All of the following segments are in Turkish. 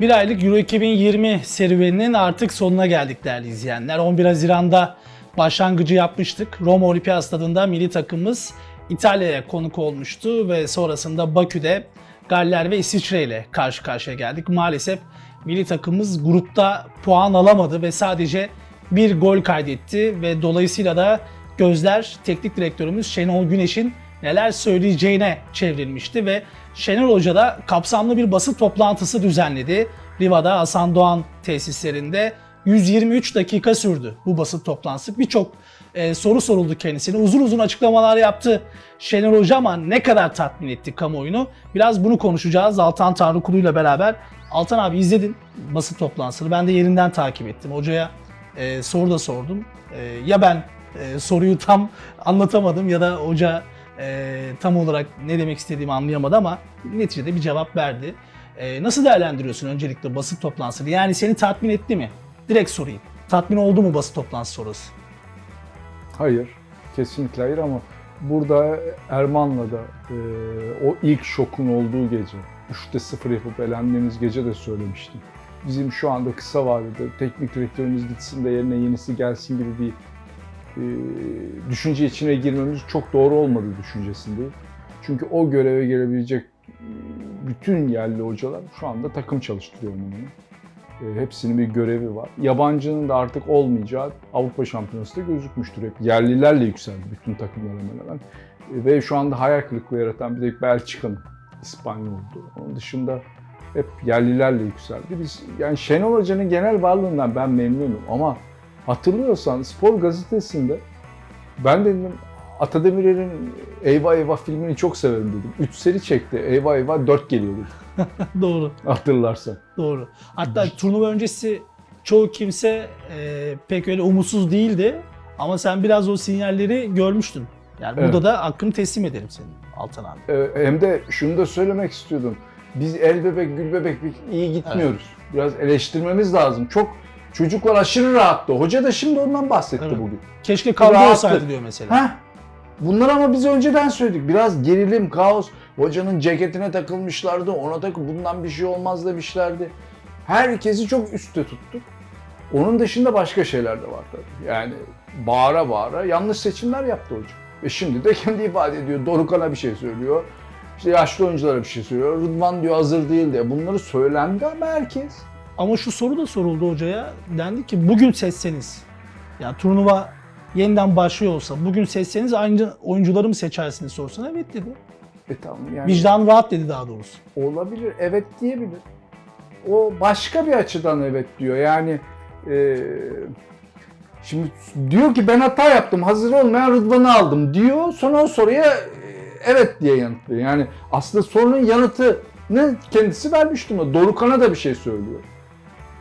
Bir aylık Euro 2020 serüveninin artık sonuna geldik değerli izleyenler. 11 Haziran'da başlangıcı yapmıştık. Roma Olimpiyat Stadı'nda milli takımımız İtalya'ya konuk olmuştu ve sonrasında Bakü'de Galler ve İsviçre ile karşı karşıya geldik. Maalesef milli takımımız grupta puan alamadı ve sadece bir gol kaydetti ve dolayısıyla da gözler teknik direktörümüz Şenol Güneş'in neler söyleyeceğine çevrilmişti ve Şenol Hoca da kapsamlı bir basın toplantısı düzenledi. Riva'da Hasan Doğan tesislerinde 123 dakika sürdü bu basın toplantısı. Birçok e, soru soruldu kendisine. Uzun uzun açıklamalar yaptı Şenol Hoca ama ne kadar tatmin etti kamuoyunu? Biraz bunu konuşacağız Altan Tanrıkulu ile beraber. Altan abi izledin basın toplantısını. Ben de yerinden takip ettim. Hocaya e, soru da sordum. E, ya ben e, soruyu tam anlatamadım ya da hoca e, tam olarak ne demek istediğimi anlayamadı ama neticede bir cevap verdi. E, nasıl değerlendiriyorsun öncelikle basın toplantısını? Yani seni tatmin etti mi? Direkt sorayım. Tatmin oldu mu basın toplantısı sonrası? Hayır, kesinlikle hayır ama burada Erman'la da e, o ilk şokun olduğu gece, 3'te 0 yapıp elendiğimiz gece de söylemiştim. Bizim şu anda kısa vadede teknik direktörümüz gitsin de yerine yenisi gelsin gibi bir düşünce içine girmemiz çok doğru olmadığı düşüncesindeyim. Çünkü o göreve gelebilecek e, bütün yerli hocalar şu anda takım çalıştırıyor bunu. E, Hepsinin bir görevi var. Yabancının da artık olmayacağı Avrupa Şampiyonası da gözükmüştür. Hep yerlilerle yükseldi bütün takımlar hemen hemen. E, Ve şu anda hayal kırıklığı yaratan bir tek Belçika'nın İspanyol'du. Onun dışında hep yerlilerle yükseldi. Biz yani Şenol Hoca'nın genel varlığından ben memnunum ama hatırlıyorsan Spor Gazetesi'nde ben dedim Atademir'in Eyvah Eyvah filmini çok severim dedim. 3 seri çekti. Eyvah Eyvah 4 geliyor dedim. Doğru, Hatırlarsan. doğru. Hatta turnuva öncesi çoğu kimse e, pek öyle umutsuz değildi. Ama sen biraz o sinyalleri görmüştün. Yani burada Evet. da hakkını teslim ederim senin Altan abi. Ee, Hem de şunu da söylemek istiyordum. Biz el bebek gül bebek iyi gitmiyoruz. Biraz eleştirmemiz lazım. Çok çocuklar aşırı rahattı. Hoca da şimdi ondan bahsetti Evet. bugün. Keşke kavga Rahatlık. olsaydı diyor mesela. Heh. Bunlar ama biz önceden söyledik. Biraz gerilim, kaos. Hocanın ceketine takılmışlardı. Ona takıl bundan bir şey olmaz demişlerdi. Herkesi çok üstte tuttuk. Onun dışında başka şeyler de var tabii. Yani bağıra bağıra yanlış seçimler yaptı hoca. Ve şimdi de kendi ifade ediyor. Dorukan'a bir şey söylüyor. İşte yaşlı oyunculara bir şey söylüyor. Rıdvan diyor hazır değil diye. Bunları söylendi ama herkes. Ama şu soru da soruldu hocaya. Dendi ki bugün seçseniz, yani turnuva yeniden başlıyor olsa bugün seçseniz aynı oyuncuları mı seçersiniz sorusuna evet dedi. E tamam yani. Vicdan rahat dedi daha doğrusu. Olabilir, evet diyebilir. O başka bir açıdan evet diyor. Yani e, şimdi diyor ki ben hata yaptım, hazır olmayan Rıdvan'ı aldım diyor. Sonra o soruya e, evet diye yanıtlıyor. Yani aslında sorunun yanıtını kendisi vermiş durumda. Dorukan'a da bir şey söylüyor.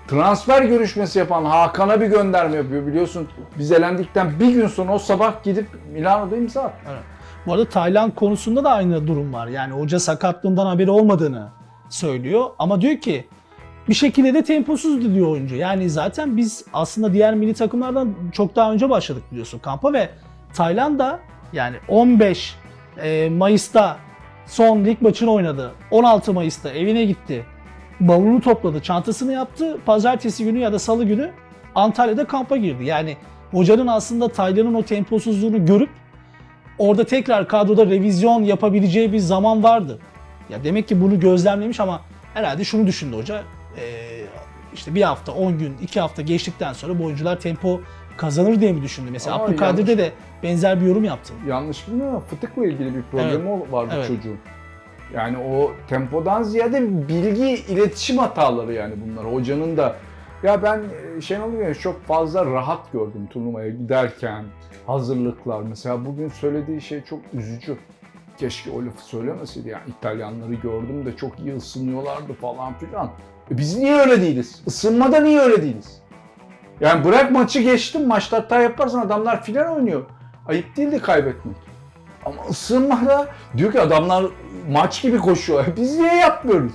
Transfer görüşmesi yapan Hakan'a bir gönderme yapıyor biliyorsun. Biz elendikten bir gün sonra o sabah gidip Milano'da imza attı. Bu arada Tayland konusunda da aynı durum var. Yani hoca sakatlığından haberi olmadığını söylüyor. Ama diyor ki bir şekilde de temposuzdu diyor oyuncu. Yani zaten biz aslında diğer milli takımlardan çok daha önce başladık biliyorsun kampa ve Tayland'da yani 15 e, Mayıs'ta son lig maçını oynadı. 16 Mayıs'ta evine gitti. Bavulunu topladı, çantasını yaptı. Pazartesi günü ya da salı günü Antalya'da kampa girdi. Yani hocanın aslında Tayland'ın o temposuzluğunu görüp orada tekrar kadroda revizyon yapabileceği bir zaman vardı. Ya demek ki bunu gözlemlemiş ama herhalde şunu düşündü hoca. Ee, işte bir hafta, 10 gün, 2 hafta geçtikten sonra bu oyuncular tempo kazanır diye mi düşündü? Mesela Ama Abdülkadir'de de benzer bir yorum yaptı. yanlış bilmiyorum fıtıkla ilgili bir problemi ol- vardı Evet. çocuğun. Yani o tempodan ziyade bilgi iletişim hataları yani bunlar. Hocanın da ya ben e, Şenol Güneş çok fazla rahat gördüm turnuvaya giderken. Hazırlıklar mesela bugün söylediği şey çok üzücü. Keşke o lafı söylemeseydi. Yani İtalyanları gördüm de çok iyi ısınıyorlardı falan filan. E biz niye öyle değiliz? Isınmada niye öyle değiliz? Yani bırak maçı geçtim. Maçta hata yaparsan adamlar final oynuyor. Ayıp değildi kaybetmek. Ama ısınmada diyor ki adamlar maç gibi koşuyor. Biz niye yapmıyoruz?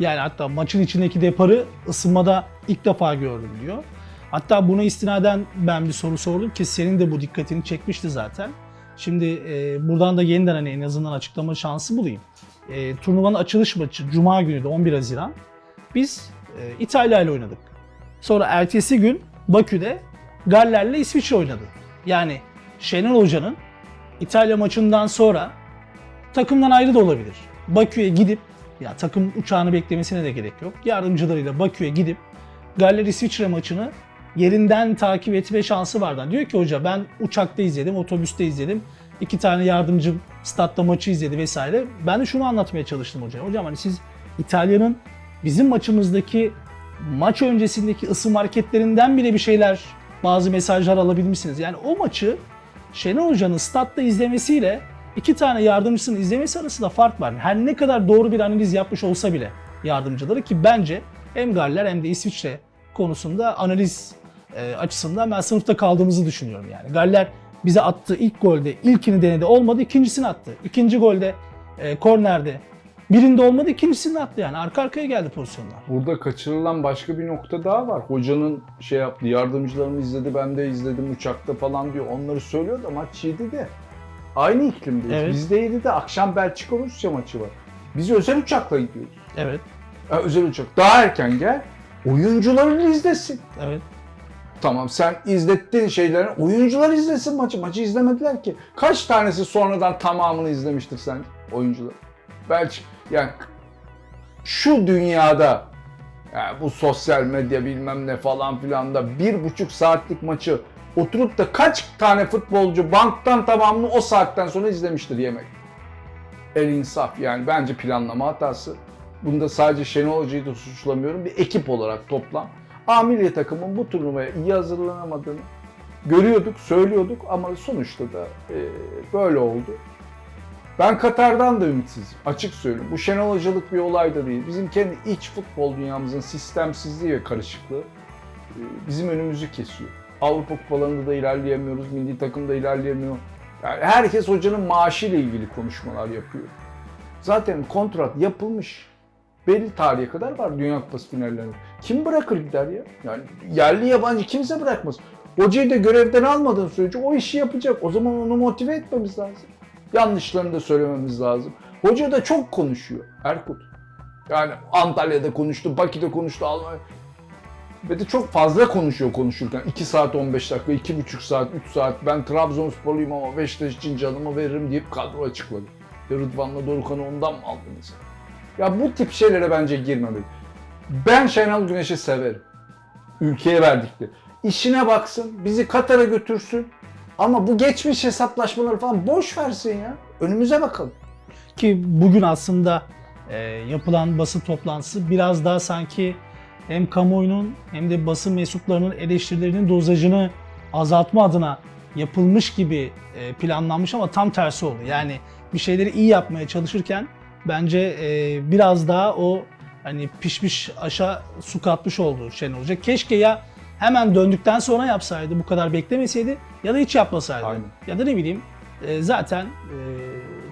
Yani hatta maçın içindeki deparı ısınmada ilk defa gördüm diyor. Hatta buna istinaden ben bir soru sordum ki senin de bu dikkatini çekmişti zaten. Şimdi e, buradan da yeniden hani en azından açıklama şansı bulayım. E, turnuvanın açılış maçı Cuma günü de 11 Haziran. Biz e, İtalya ile oynadık. Sonra ertesi gün Bakü'de Galler'le İsviçre oynadı. Yani Şenol Hoca'nın İtalya maçından sonra takımdan ayrı da olabilir. Bakü'ye gidip ya takım uçağını beklemesine de gerek yok. Yardımcılarıyla Bakü'ye gidip Galler İsviçre maçını yerinden takip etme şansı vardı. Diyor ki hoca ben uçakta izledim, otobüste izledim. iki tane yardımcım statta maçı izledi vesaire. Ben de şunu anlatmaya çalıştım hocaya. Hocam hani siz İtalya'nın bizim maçımızdaki maç öncesindeki ısım hareketlerinden bile bir şeyler, bazı mesajlar alabilmişsiniz. Yani o maçı Şenol Hoca'nın statta izlemesiyle iki tane yardımcısının izlemesi arasında fark var. Her ne kadar doğru bir analiz yapmış olsa bile yardımcıları ki bence hem Galler hem de İsviçre konusunda analiz e, açısından ben sınıfta kaldığımızı düşünüyorum yani. Galler bize attığı ilk golde ilkini denedi olmadı ikincisini attı. İkinci golde e, kornerde birinde olmadı ikincisini attı yani arka arkaya geldi pozisyonlar. Burada kaçırılan başka bir nokta daha var. Hocanın şey yaptı, yardımcılarım izledi, ben de izledim uçakta falan diyor. Onları söylüyor da maç 7'de. Aynı iklimdeyiz. Evet. Bizde 7'de akşam Belçika Rusya maçı var. Biz özel uçakla gidiyoruz. Evet, Ha, özel uçak. Daha erken gel. Oyuncuların izlesin. evet. Tamam sen izlettiğin şeylerin oyuncular izlesin maçı. Maçı izlemediler ki. Kaç tanesi sonradan tamamını izlemiştir sen oyuncular? Belki yani şu dünyada yani bu sosyal medya bilmem ne falan filan da bir buçuk saatlik maçı oturup da kaç tane futbolcu banktan tamamını o saatten sonra izlemiştir yemek. El insaf yani bence planlama hatası. Bunda sadece Şenol Hoca'yı da suçlamıyorum. Bir ekip olarak toplam. A milli takımın bu turnuvaya iyi hazırlanamadığını görüyorduk, söylüyorduk ama sonuçta da e, böyle oldu. Ben Katar'dan da ümitsizim. Açık söyleyeyim. Bu Şenol Hocalık bir olay da değil. Bizim kendi iç futbol dünyamızın sistemsizliği ve karışıklığı e, bizim önümüzü kesiyor. Avrupa kupalarında da ilerleyemiyoruz, milli takımda ilerleyemiyor. Yani herkes hocanın maaşıyla ilgili konuşmalar yapıyor. Zaten kontrat yapılmış. Belli tarihe kadar var Dünya Kupası finallerinde. Kim bırakır gider ya? Yani yerli yabancı kimse bırakmaz. Hocayı da görevden almadığın sürece o işi yapacak. O zaman onu motive etmemiz lazım. Yanlışlarını da söylememiz lazım. Hoca da çok konuşuyor Erkut. Yani Antalya'da konuştu, Bakü'de konuştu, Almanya. Ve de çok fazla konuşuyor konuşurken. 2 saat 15 dakika, 2,5 saat, 3 saat. Ben Trabzonsporluyum ama Beşiktaş için canımı veririm deyip kadro açıkladı. Ya Rıdvan'la Dorukhan'ı ondan mı aldınız? Ya bu tip şeylere bence girmemeli. Ben Şenol Güneş'i severim. Ülkeye verdikleri. İşine baksın, bizi Katar'a götürsün. Ama bu geçmiş hesaplaşmaları falan boş versin ya. Önümüze bakalım. Ki bugün aslında e, yapılan basın toplantısı biraz daha sanki hem kamuoyunun hem de basın mensuplarının eleştirilerinin dozajını azaltma adına yapılmış gibi e, planlanmış ama tam tersi oldu. Yani bir şeyleri iyi yapmaya çalışırken bence e, biraz daha o hani pişmiş aşa su katmış oldu Şenol Hoca. Keşke ya hemen döndükten sonra yapsaydı, bu kadar beklemeseydi ya da hiç yapmasaydı. Aynen. Ya da ne bileyim e, zaten e,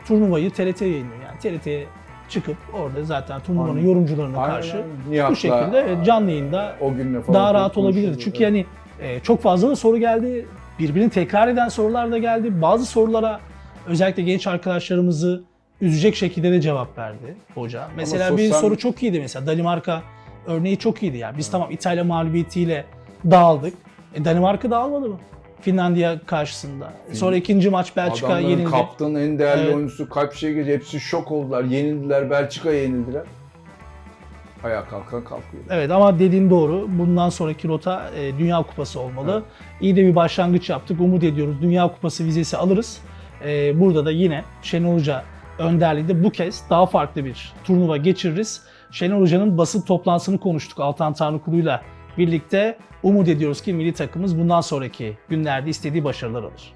turnuvayı TRT yayınlıyor. Yani TRT'ye çıkıp orada zaten turnuvanın Aynen. yorumcularına Aynen, karşı aynen. Nihat'la, bu şekilde evet, canlı yayında o günle falan daha rahat olabilirdi. Çünkü yani e, çok fazla da soru geldi. Birbirini tekrar eden sorular da geldi. Bazı sorulara özellikle genç arkadaşlarımızı üzecek şekilde de cevap verdi hoca. Mesela bir sosyal- soru çok iyiydi mesela. Danimarka örneği çok iyiydi yani. Biz tamam İtalya mağlubiyetiyle dağıldık. E, Danimarka dağılmadı mı? Finlandiya karşısında. Sonra ikinci maç Belçika Adamların yenildi. kaptanın en değerli Evet. oyuncusu kalp şey gece hepsi şok oldular. Yenildiler, Belçika'ya yenildiler. Ayağa kalkan kalkıyor. Evet ama dediğin doğru. Bundan sonraki rota e, Dünya Kupası olmalı. İyi de bir başlangıç yaptık. Umut ediyoruz. Dünya Kupası vizesi alırız. E, burada da yine Şenol Hoca önderliğinde bu kez daha farklı bir turnuva geçiririz. Şenol Hoca'nın basın toplantısını konuştuk Altan Tanrıkulu'yla birlikte. Umut ediyoruz ki milli takımımız bundan sonraki günlerde istediği başarılar alır.